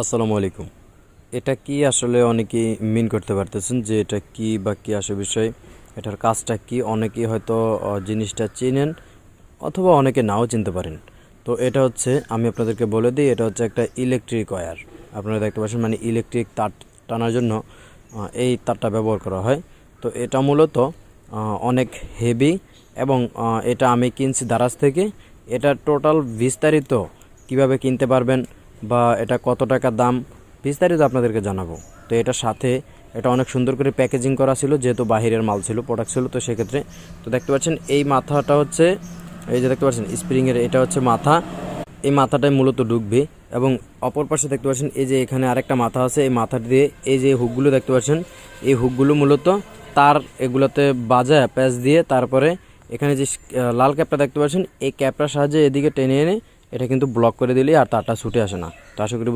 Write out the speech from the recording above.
আসসালামু আলাইকুম। এটা কি আসলে অনেকেই মিন করতে পারতেছেন যে এটা কি বা কি আসে বিষয়? এটার কাজটা কি? অনেকেই হয়তো জিনিসটা চিনেন অথবা অনেকে নাও চিনতে পারেন। তো এটা হচ্ছে, আমি আপনাদেরকে বলে দিই, এটা হচ্ছে একটা ইলেকট্রিক ওয়্যার আপনারা দেখতে পাচ্ছেন মানে ইলেকট্রিক তার টানার জন্য এই তারটা ব্যবহার করা হয়। তো এটা মূলত অনেক হেভি এবং এটা আমি কিনছি দারাজ থেকে। এটা টোটাল বিস্তারিত কীভাবে কিনতে পারবেন বা এটা কত টাকা দাম, বিস্তারিত আপনাদেরকে জানাব। তো এটার সাথে এটা অনেক সুন্দর করে প্যাকেজিং করা ছিল, যেহেতু বাহিরের মাল ছিল প্রোডাক্ট ছিল, তো সেক্ষেত্রে, তো দেখতে পাচ্ছেন এই মাথাটা হচ্ছে, এই যে দেখতে পাচ্ছেন স্প্রিংয়ের এটা হচ্ছে মাথা। এই মাথাটাই মূলত ঢুকবে এবং অপর পাশে দেখতে পাচ্ছেন, এই যে এখানে আরেকটা মাথা আছে, এই মাথা দিয়ে এই যে হুকগুলো দেখতে পাচ্ছেন, এই হুকগুলো মূলত তার এগুলোতে বাজায় প্যাচ দিয়ে তারপরে এখানে যে লাল ক্যাপটা দেখতে পাচ্ছেন, এই ক্যাপটার সাহায্যে এদিকে টেনে এনে এটা কিন্তু ব্লক করে দিলেই আর তারটা ছুটে আসে না। তো আশা করি